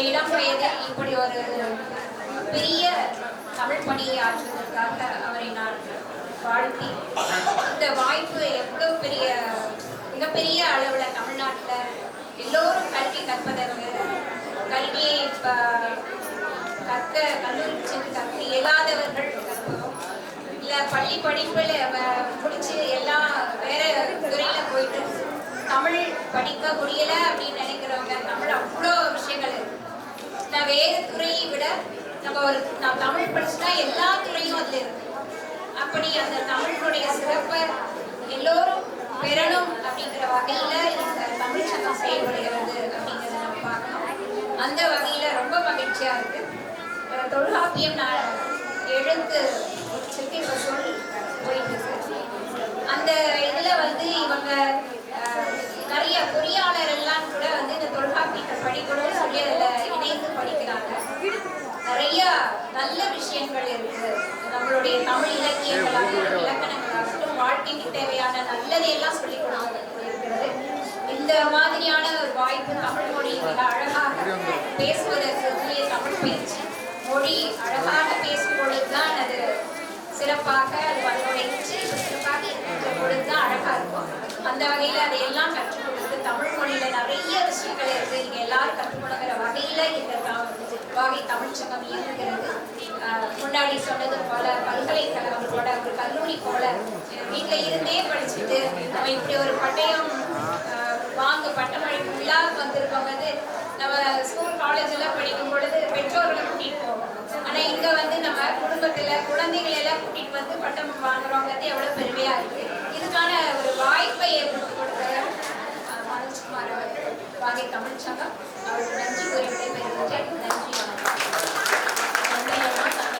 இந்த வயதில் இப்படி ஒரு பெரிய தமிழ் பணியை ஆற்றுவதற்காக அவரை நான் வாழ்த்தி இந்த வாய்ப்பு எவ்வளோ பெரிய மிகப்பெரிய அளவில் தமிழ்நாட்டில் எல்லோரும் கல்வி கற்பதற்கு கல்வியை கற்க கல்லூரி சென்று கற்க இயலாதவர்கள் கற்போம் இல்லை பள்ளி படிப்பில் முடிச்சு எல்லாம் வேற துறையில் போயிட்டு தமிழ் படிக்க முடியலை அப்படின்னு நினைக்கிறவங்க தமிழ் அவ்வளோ விஷயங்கள் இருக்கு நான் வேற துறையை விட நம்ம ஒரு நான் தமிழ் படிச்சுட்டா எல்லா துறையும் அதுல இருக்கு. அப்படி அந்த தமிழுடைய சிறப்பை எல்லோரும் பெறணும் அப்படிங்கிற வகையில் இந்த தமிழ் சங்கம் செயல்படுகிறது அப்படிங்கிறத நம்ம பார்க்கணும். அந்த வகையில் ரொம்ப மகிழ்ச்சியாக இருக்குது அஹ் தொல்காப்பியம் நான் எழுத்து முடிச்சிருக்கு இப்போ சொல் போயிட்டு இருக்கு. அந்த இதில் வந்து இவங்க நிறைய பொறியாளர் எல்லாம் கூட வந்து இந்த தொல்காப்பியத்தை படிக்கணும்னு சொல்லி அதுல நிறைய நல்ல விஷயங்கள் இருக்கு நம்மளுடைய தமிழ் இலக்கியங்களாகட்டும் இலக்கணங்களாகட்டும் வாழ்க்கைக்கு தேவையான நல்லதையெல்லாம் சொல்லிக் கொடுக்க இந்த மாதிரியான ஒரு வாய்ப்பு தமிழ் மொழி மிக அழகாக பேசுவதற்கு உரிய தமிழ் பயிற்சி மொழி அழகாக பேசும் பொழுதுதான் அது சிறப்பாக அது அதனுடைய சிறப்பாக இருக்கிற பொழுதுதான் அழகா இருக்கும். அந்த வகையில அதையெல்லாம் கற்றுக் கொடுத்து தமிழ் மொழியில நிறைய விஷயங்கள் இருக்கு. நீங்க எல்லாரும் கற்றுக்கொள்கிற வகையில இந்த த- வாகை தமிழ் சங்கம் இயங்குகிறது ஆஹ் முன்னாடி சொன்னது போல பல்கலைக்கழகம் போல ஒரு கல்லூரி போல வீட்டுல இருந்தே படிச்சுட்டு நம்ம இப்படி ஒரு பட்டயம் ஆஹ் வாங்க பட்டமளிப்பு விழாவுக்கு வந்திருக்கவங்க வந்து நம்ம ஸ்கூல் காலேஜ் எல்லாம் படிக்கும் பொழுது பெற்றோர்களை கூட்டிட்டு போவோம். ஆனா இங்க வந்து நம்ம குடும்பத்துல குழந்தைகளை எல்லாம் கூட்டிட்டு வந்து பட்டம் வாங்குறவங்க எவ்வளவு பெருமையா இருக்கு. இதுக்கான ஒரு வாய்